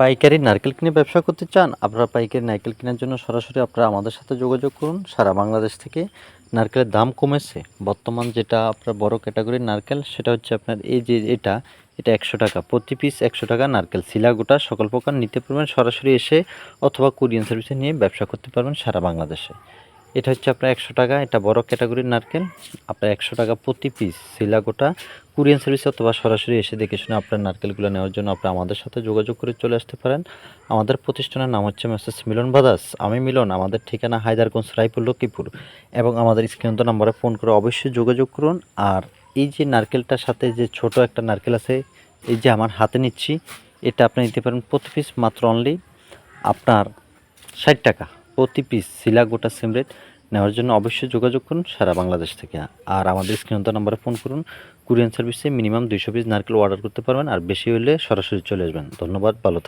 পাইকারি নারকেল কিনে ব্যবসা করতে চান, আপনারা পাইকারি নারকেল কেনার জন্য সরাসরি আপনারা আমাদের সাথে যোগাযোগ করুন। সারা বাংলাদেশ থেকে নারকেলের দাম কমেছে। বর্তমান যেটা আপনার বড় ক্যাটাগরির নারকেল, সেটা হচ্ছে আপনার এই যে এটা এটা একশো টাকা। প্রতি পিস একশো টাকা নারকেল। শিলা গোটা, সকল প্রকার নিতে পারবেন সরাসরি এসে অথবা কুরিয়ান সার্ভিসে নিয়ে ব্যবসা করতে পারবেন সারা বাংলাদেশে। এটা হচ্ছে আপনার একশো টাকা, এটা বড় ক্যাটাগরির নারকেল। আপনার একশো টাকা প্রতি পিস শিলা গোটা কুরিয়ান সার্ভিস অথবা সরাসরি এসে দেখে শুনে আপনার নারকেলগুলো নেওয়ার জন্য আপনি আমাদের সাথে যোগাযোগ করে চলে আসতে পারেন। আমাদের প্রতিষ্ঠানের নাম হচ্ছে মেসেজ মিলন বাদাস আমি মিলন, আমাদের ঠিকানা হায়দারগঞ্জ, রায়পুর, লক্ষ্মীপুর। এবং আমাদের স্ক্রিনত নাম্বারে ফোন করে অবশ্যই যোগাযোগ করুন। আর এই যে নারকেলটার সাথে যে ছোট একটা নারকেল আছে, এই যে আমার হাতে নিচ্ছি, এটা আপনি নিতে পারেন প্রতি পিস মাত্র অনলি আপনার ষাট টাকা। প্রতি পিস শিলা গোটা সিমরেট নেওয়ার জন্য অবশ্যই যোগাযোগ করুন সারা বাংলাদেশ থেকে। আর আমাদের স্ক্রিনত নম্বরে ফোন করুন। কুরিয়ান সার্ভিসে মিনিমাম দুইশো পিস নারকেল অর্ডার করতে পারবেন, আর বেশি হলে সরাসরি চলে আসবেন। ধন্যবাদ, ভালো থাকবেন।